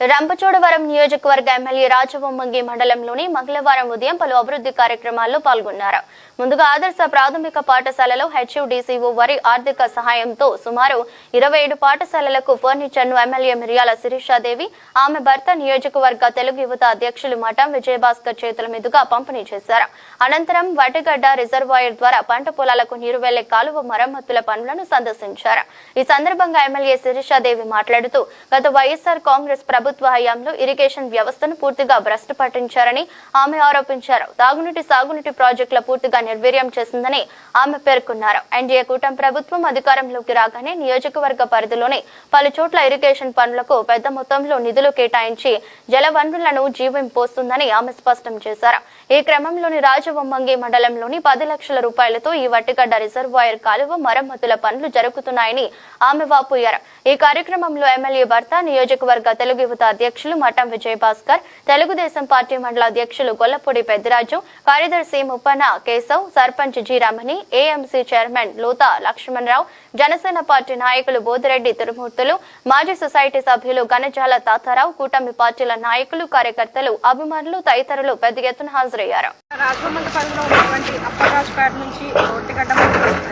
రంపచోడవరం నియోజకవర్గ ఎమ్మెల్యే రాజవొమ్మంగి మండలంలోని మంగళవారం ఉదయం పలు అభివృద్ధి కార్యక్రమాల్లో పాల్గొన్నారు. ముందుగా ఆదర్శ ప్రాథమిక పాఠశాలలో హెచ్యుడిసిఓ వారి ఆర్థిక సహాయంతో సుమారు ఇరవై ఏడు పాఠశాలలకు ఫర్నిచర్ను ఎమ్మెల్యే మిర్యాల శిరీషాదేవి ఆమె భర్త నియోజకవర్గ తెలుగు యువత అధ్యక్షులు మఠం విజయభాస్కర్ చేతుల మీదుగా పంపిణీ చేశారు. అనంతరం వటిగడ్డ రిజర్వాయర్ ద్వారా పంట పొలాలకు నీరు వెళ్ళే కాలువ మరమ్మతుల పనులను సందర్శించారు. ఈ సందర్భంగా ఎమ్మెల్యే శిరీషాదేవి మాట్లాడుతూ గత వైఎస్ఆర్ కాంగ్రెస్ ప్రభుత్వం ప్రభుత్వ హయాంలో ఇరిగేషన్ వ్యవస్థను పూర్తిగా భ్రష్టు పట్టించారని ఆమె ఆరోపించారు. తాగునీటి సాగునీటి ప్రాజెక్టుల పూర్తిగా నిర్వీర్యం చేసిందని ఆమె పేర్కొన్నారు. ఎన్డీఏ కూటమి ప్రభుత్వం అధికారంలోకి రాగానే నియోజకవర్గ పరిధిలోని పలు చోట్ల ఇరిగేషన్ పనులకు పెద్ద మొత్తంలో నిధులు కేటాయించి జలవనరులను జీవం పోస్తుందని ఆమె స్పష్టం చేశారు. ఈ క్రమంలోని రాజవొమ్మంగి మండలంలోని పది లక్షల రూపాయలతో ఈ వట్టిగడ్డ రిజర్వాయర్ కాలువ మరమ్మతుల పనులు జరుగుతున్నాయని ఆమె వాపోయారు. ఈ కార్యక్రమంలో ఎమ్మెల్యే భర్త నియోజకవర్గ తెలుగు యువత అధ్యక్షులు మఠం విజయభాస్కర్ తెలుగుదేశం పార్టీ మండల అధ్యక్షులు గొల్లపూడి పెద్దిరాజు కార్యదర్శి Muppana Keshav sarpanch G Ramani AMC chairman Lotha Lakshmanarao Janasena party నాయకులు బోదిరెడ్డి తిరుమూర్తులు మాజీ సొసైటీ సభ్యులు గణజాల తాతారావు కూటమి పార్టీల నాయకులు కార్యకర్తలు అభిమానులు తదితరులు పెద్ద ఎత్తున హాజరయ్యారు. రాజమండ్రి పరిధిలో ఉన్నటువంటి నుంచి ఒట్టిగడ్డ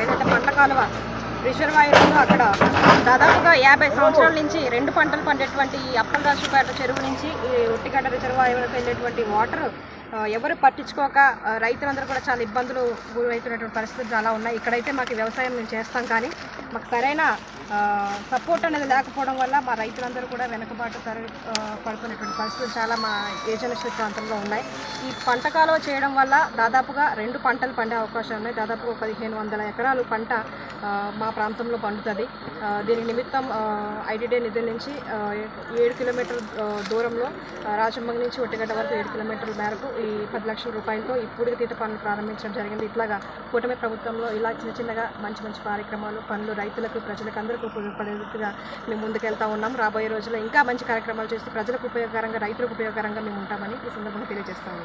ఏదైతే పంట కాలువ రిజర్వాయర్ ఉందో అక్కడ దాదాపుగా యాభై సంవత్సరాల నుంచి రెండు పంటలు పండేటువంటి ఈ అప్పలరాజుపేట చెరువు నుంచి ఈ ఒట్టిగడ్డ రిజర్వాయర్కి వెళ్ళేటువంటి వాటర్ ఎవరు పట్టించుకోక రైతులందరూ కూడా చాలా ఇబ్బందులు గురవుతున్నటువంటి పరిస్థితులు చాలా ఉన్నాయి. ఇక్కడైతే మాకు వ్యవసాయం మేము చేస్తాం కానీ మాకు సరైన సపోర్ట్ అనేది లేకపోవడం వల్ల మా రైతులందరూ కూడా వెనుకబాటు తర పడుతున్నటువంటి పరిస్థితులు చాలా మా ఏజనశ్రీ ప్రాంతంలో ఉన్నాయి. ఈ పంట కాలువ చేయడం వల్ల దాదాపుగా రెండు పంటలు పండే అవకాశాలు ఉన్నాయి. దాదాపుగా పదిహేను వందల ఎకరాలు పంట మా ప్రాంతంలో పండుతుంది. దీని నిమిత్తం ఐటీడీ నిధుల నుంచి ఏడు కిలోమీటర్ దూరంలో ఆ, నుంచి ఒట్టిగడ్డ వరకు ఏడు కిలోమీటర్ల మేరకు ఈ పది లక్షల రూపాయలతో ఈ పూడికి తీత పనులు ప్రారంభించడం జరిగింది. ఇట్లాగా కూటమి ప్రభుత్వంలో ఇలా చిన్న చిన్నగా మంచి మంచి కార్యక్రమాలు పనులు రైతులకు ప్రజలకు అందరికీ ఉపయోగపడేదిగా మేము ముందుకెళ్తా ఉన్నాం. రాబోయే రోజుల్లో ఇంకా మంచి కార్యక్రమాలు చేస్తూ ప్రజలకు ఉపయోగకరంగా రైతులకు ఉపయోగకరంగా మేము ఉంటామని ఈ సందర్భంగా తెలియజేస్తాము.